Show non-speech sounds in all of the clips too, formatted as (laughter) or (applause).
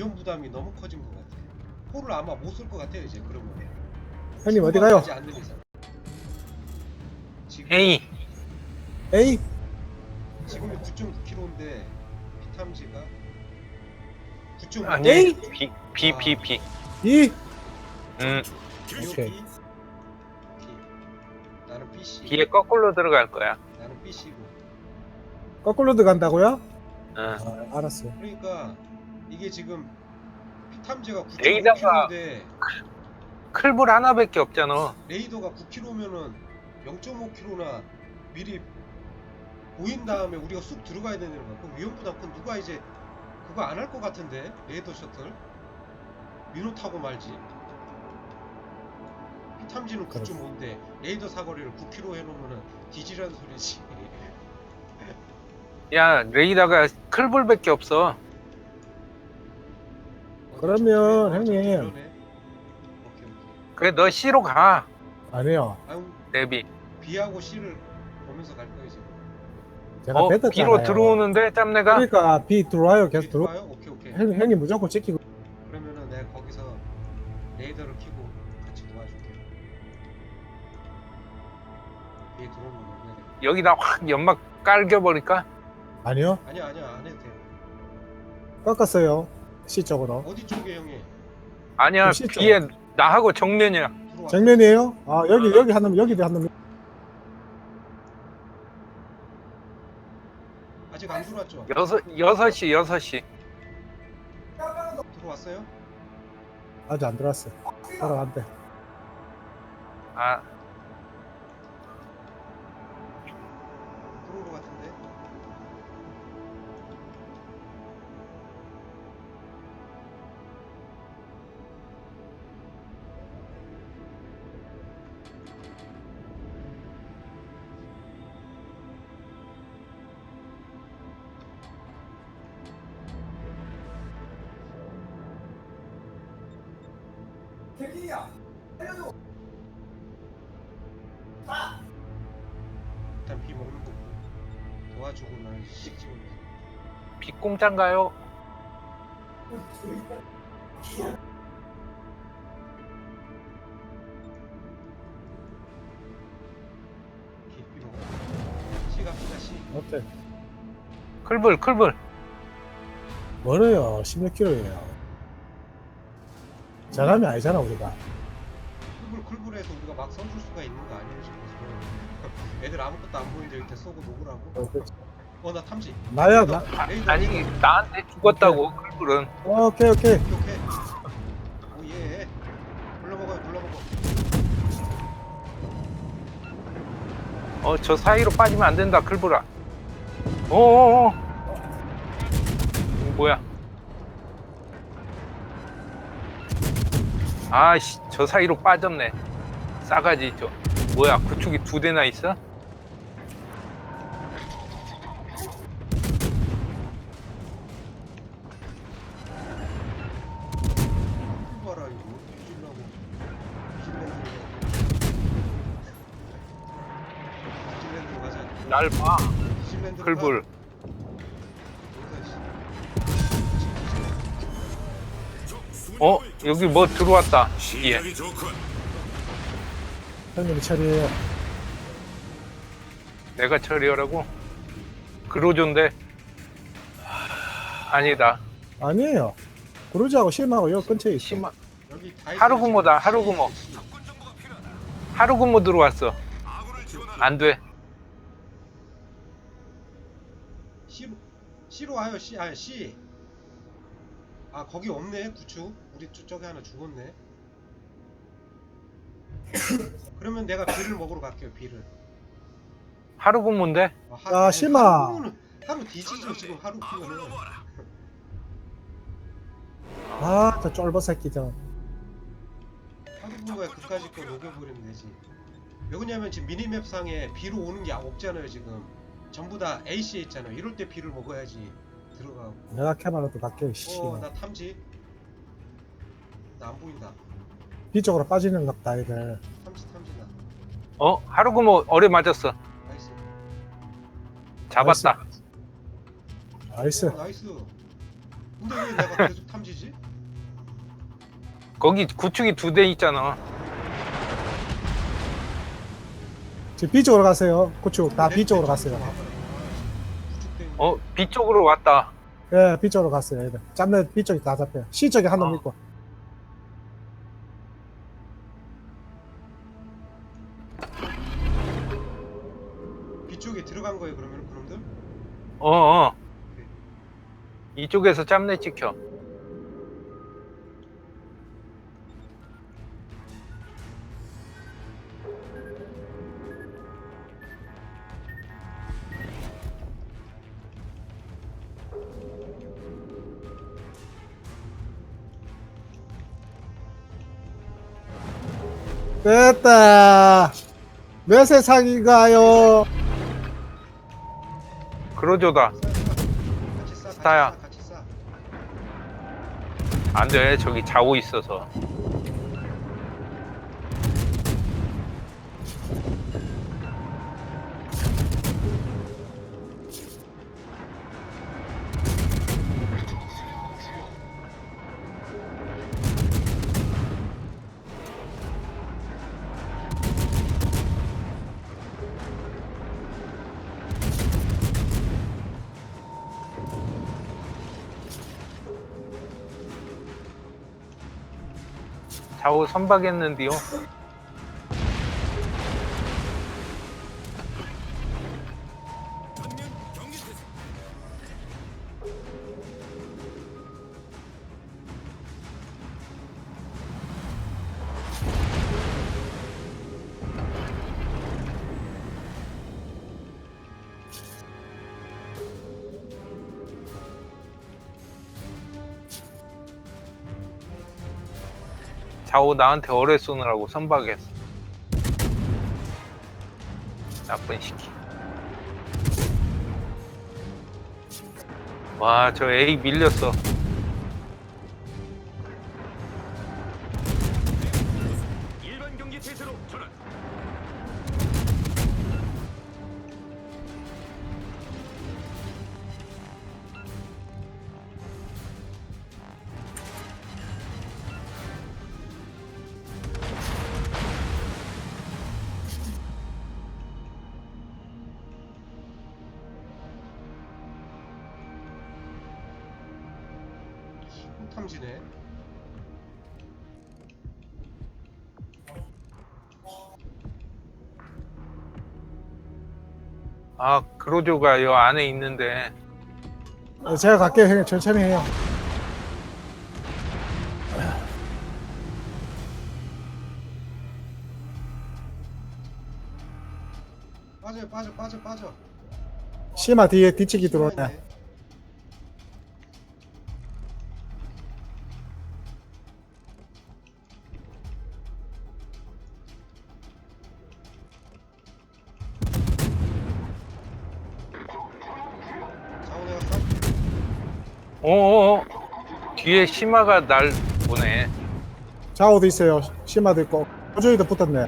위험 부담이 너무 커진 것 같아. 포를 아마 못쓸것 같아요 이제 그러면. 형님 어디 가요? 하지 않는 이상. 지금 A A 지금이 9.9km인데 피탐지가 9.9. 아니 A? B B B B B 음 오케이. 나는 PC. B에 거꾸로 들어갈 거야. 나는 PC고. 거꾸로 들어간다고요? 응. 아, 알았어요. 그러니까 이게 지금 피탐지가 레이더가- 9.5km인데 클불 하나밖에 없잖아. 레이더가 9km면은 0.5km나 미리 보인 다음에 우리가 쑥 들어가야 되는 거야. 그럼 위험 부담 큰 누가 이제 그거 안 할 것 같은데 레이더 셔틀 민호 타고 말지. 피탐지는 그렇지. 9.5인데 레이더 사거리를 9km 해놓으면은 뒤지라는 소리지. 야 레이더가 클불밖에 없어. 그러면 어, 형님. 그러네. 오케이 오케이. 그래 너 C로 가. 아니요. 아유 내비. B하고 C를 보면서 갈 거예요 지금. 제가 어 뱉었잖아요. B로 들어오는데 짬내가 그러니까 B 들어와요. 계속 들어. 좋아요? 오케이 오케이. 형, 형님 무조건 지키고. 그러면은 내가 거기서 레이더를 켜고 같이 도와줄게. 얘 들어오면 오게 돼. 여기다 확 연막 깔겨버릴까? 아니요. 아니야 아니야 안 해도 돼. 깎았어요. C 쪽으로. 어디 쪽에 형이 아니야. B에 나하고 정면이야. 들어와? 정면이에요? 아 여기 여기 한 놈, 여기도 한 놈. 아직 안 들어왔죠? 여섯 여섯 시 여섯 시. 들어왔어요? 아직 안 들어왔어. 들어간대. 아 도와주고 나는 씩 찍어. B 공짜인가요? 갑시다. 오케이. 클불 클불. 멀어요. 16km예요. 잘하면 아니잖아 우리가. 쿨불 쿨불해서 우리가 막 써줄 수가 있는 거 아니에요 지금 애들 아무것도 안 보이는데 이렇게 쏘고 녹으라고 어, 그렇지. 어나 탐지 나야 나. 아, 레이더 아니 나한테 죽었다고 클불은. 오케이 오케이. 오케이 오케이 오예 눌러먹어요 눌러먹어 어저 사이로 빠지면 안 된다 클불아. 어어어. 뭐야? 아씨 저 사이로 빠졌네. 싸가지 저. 뭐야 구축이 두 대나 있어? 날 봐. 클불. 가. 어 여기 뭐 들어왔다. 예. 형님이 처리해요. 내가 처리하라고? 그로존데 아니다. 아니에요. 그러지하고 실마하고 여기 근처에 있어. 심한 여기 다 있어요, 하루근모다, 지금. 하루근모. 하루 근무 들어왔어. 안 돼. C로 C로 와요 C 아 C 아 거기 없네 구축 우리 저쪽에 하나 죽었네 (laughs) 그러면 내가 비를 먹으러 갈게요 비를. 하루 근무인데? 아, 야, 아니, 심아. 하루는 하루 뒤지죠 지금 하루 피면은 아, 저 쫄보 새끼 저. 하루 분거에 그까짓 거 녹여버리면 되지. 왜 그러냐면 지금 미니맵 상에 비로 오는 게 없잖아요 지금. 전부 다 A씨에 있잖아요. 이럴 때 비를 먹어야지 들어가고. 내가 캐마라도 갈게. 씨. 어나 탐지. 나 안 보인다 B 쪽으로 빠지는 갑다 이들. 탐지 탐지다 어 하루 근무 어뢰 맞았어. 나이스 잡았다. 나이스. 어, 나이스 근데 왜 내가 계속 탐지지? 거기 구축이 두 대 있잖아. 지금 B 쪽으로 가세요. 고추 다 B 쪽으로 갔어요. 어, B 쪽으로 왔다. 예, B 쪽으로 갔어요. 얘들. 짬내 B 쪽이 다 잡혀요. C 쪽에 한놈 어. 있고. 뒤쪽에 들어간 거예요 그러면 그놈들? 어, 어. 이쪽에서 짬내 찍혀. 됐다. 몇 세상인가요? 그러조다. 같이 싸 같이 싸야. 싸 같이 싸 안 돼. 저기 자고 있어서. 좌우 선박했는데요. 좌우 나한테 어뢰 쏘느라고 선박했어. 나쁜 시키. 와, 저 A 밀렸어. 아, 그로조가 요 안에 있는데. 예, 제가 갈게요, 형님. 천천히 해요. 빠져 빠져 빠져 빠져 심화 뒤에 뒤치기 들어오네. 어어어. 뒤에 심화가 날 보네. 좌우도 있어요. 심화도 있고. 호주이도 붙었네.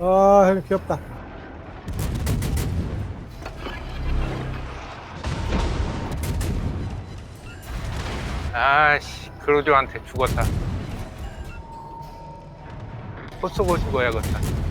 아, 형님 귀엽다. 아씨, 그로조한테 죽었다. 코 쏘고 죽어야겠다.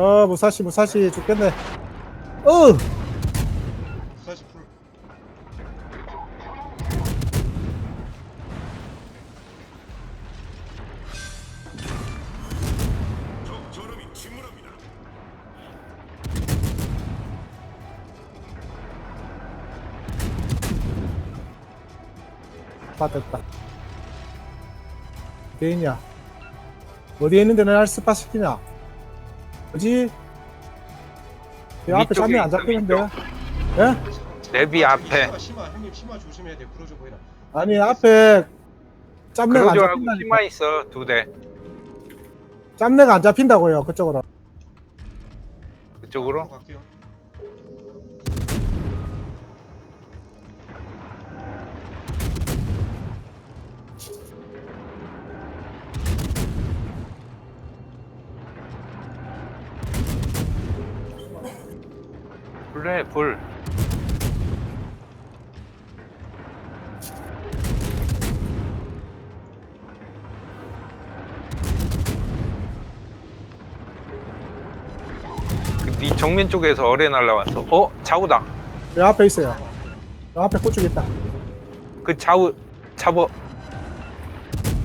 아 무사시 무사시 죽겠네. 어! 무사시 풀. 받았다. 게임이야. 어디에 있는데 날 스파 시키냐? 뭐지? 이 앞에 위쪽에 잡면 안 잡히는데? 위쪽. 예? 내비 아, 앞에. 심화, 심화 형님 심화 조심해야 돼. 그러죠 보이나. 아니 앞에 짬내가 안 잡힌다니까. 심화 있어 두 대. 짬내가 안 잡힌다고요 그쪽으로. 그쪽으로. 앞으로 갈게요. 불해 불. 그네 정면 쪽에서 어뢰 날라왔어. 어 좌우다. 여 앞에 있어요. 여 앞에 고축 있다. 그 좌우 잡어.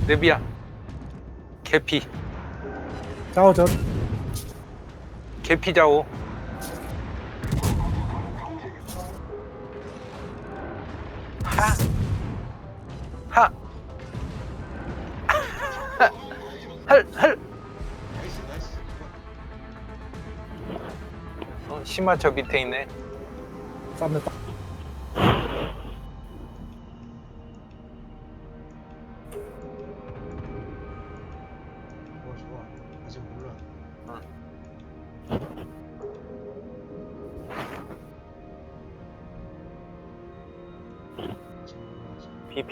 내비야. 개피. 자오 저 개피 좌우. 하. 하. (laughs) 할, 할. 어, 심화 저 밑에 있네. 짬냈다.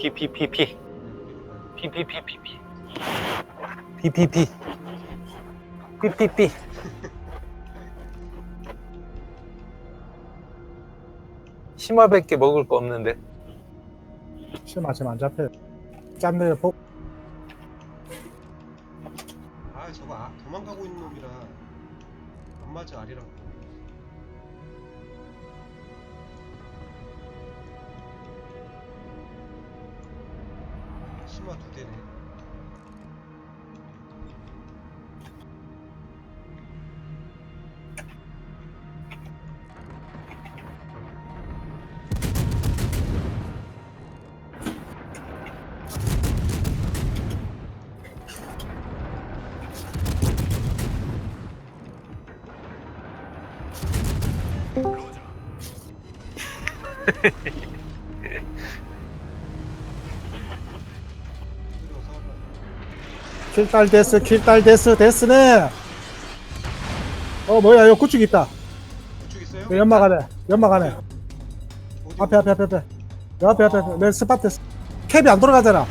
피피피피피. 돼. 피피피피피. 피피피. 피피피. 심화밖에 먹을 거 없는데. 심하 지금 안 잡혀. 짬내 복아 저거 아, 도망가고 있는 놈이라 안 맞아 아리랑 심화 두 대네 킬딸 데스 킬딸 데스 데스네. 어 뭐야 여 구축 있다. 우측 있어요? 그 연막 안에 연막 안에 어디, 앞에 앞에 앞에 앞에 여 앞에 앞에 앞에. 내 스팟 데스. 캡이 안 돌아가잖아. 어.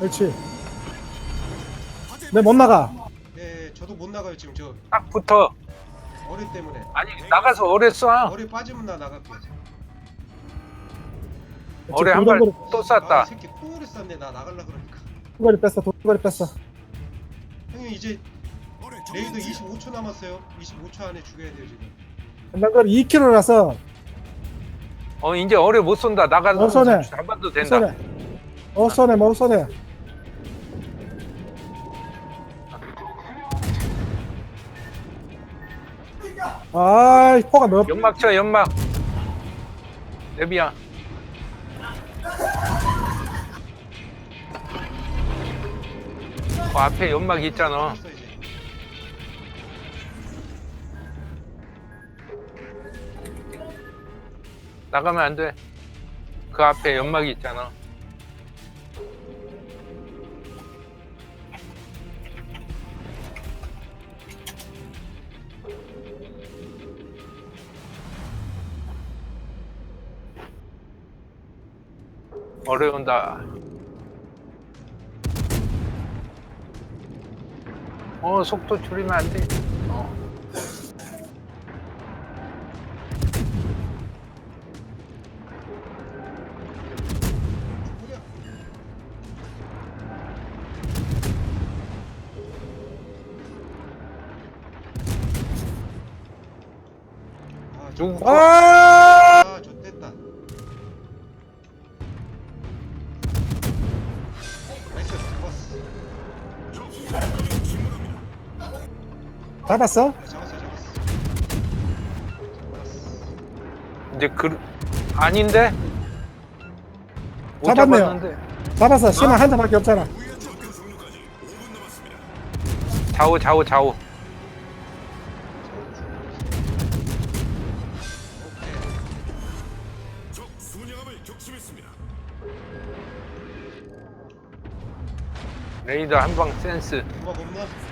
그렇지. 내 못 나가. 네 저도 못 나가요 지금 저 딱 붙어. 어뢰 때문에 아니 나가서 어뢰 쏴. 어뢰 빠지면 나 나갈게요 어뢰 한발 도전거리 또 아 쐈다. 새끼 코어를 쐈네 나 나갈라 그러니까 도전거리 뺐어 도전거리 뺐어. 형님 이제 레이더 25초 남았어요 25초 안에 죽여야 돼요 지금 도전거리 2km라서 어 이제 어뢰 못 쏜다. 나가서 어, 쏘네. 잡아도 된다. 쏘네. 어 쏘네 뭐 쏘네. 아이 포가 너무 연막 쳐 연막. 내비야. 그 앞에 연막 있잖아. 나가면 안 돼. 그 앞에 연막이 있잖아. 어려운다. 어, 속도 줄이면 안 돼. 어. 누구? 아 아, 저 됐다. 나이스, 잡았어. 잡았어? 네, 잡았어, 잡았어. 잡았어. 이제 그 아닌데 못 잡았네요. 잡았는데. 잡았어. 심화 한 대밖에 없잖아. 좌우 좌우 좌우. 레이더 한방 센스. 누가 겁나?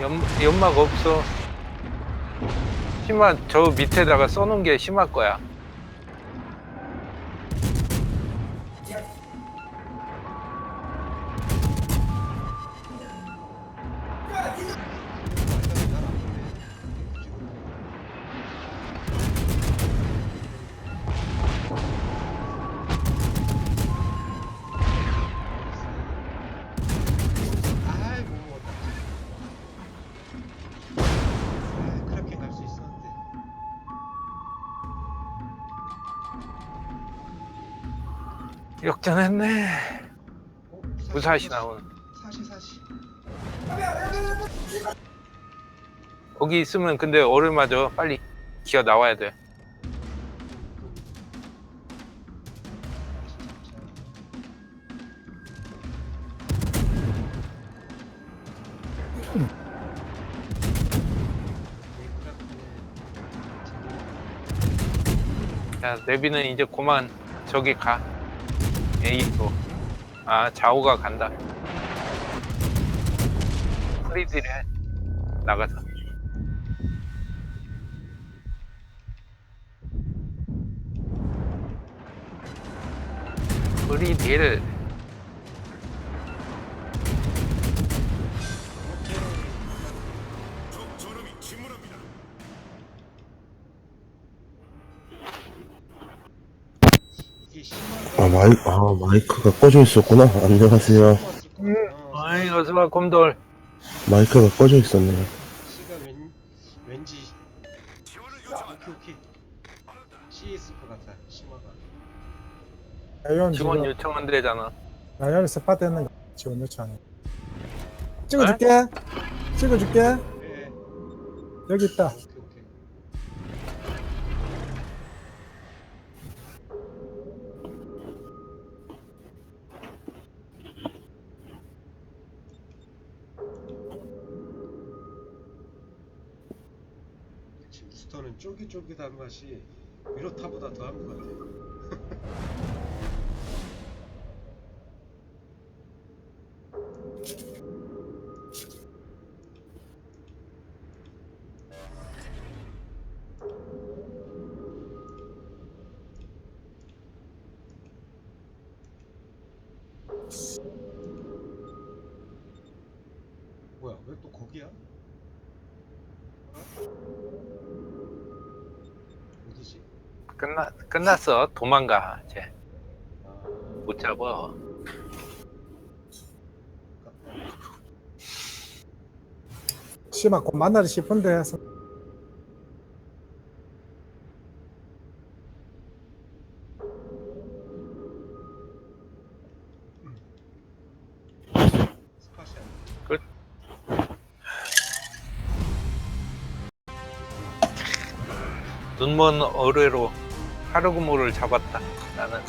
연, 연막 없어. 심한 저 밑에다가 써놓은 게 심할 거야. 역전했네. 어, 무사시 나오는. 사시 사시. 거기 있으면 근데 얼을 맞아. 빨리 기어 나와야 돼. 자, 내비는 이제 그만 저기 가. A로. 아, 좌우가 간다. 프리딜 해. 나가서. 프리딜. 마이, 아, 마이크가 꺼져 있었구나. 안녕하세요. 아이, 어서와, 곰돌. 마이크가 꺼져 있었네요. 시가 왠 왠지 지원을 오케이 심화가. 라이언 지금 요청한 데잖아. 라이언 스팟 했는 거 지원 요청. 찍어줄게. 찍어줄게. 네. 여기 있다. 쫄깃쫄깃한 맛이 위로타보다 더한 것 같아. 뭐 끝났어. 도망가, 이제. 아, 못 잡아. 심화 곧 만나리 싶은데 해서. 눈먼 어뢰로 하르구모를 잡았다. 나는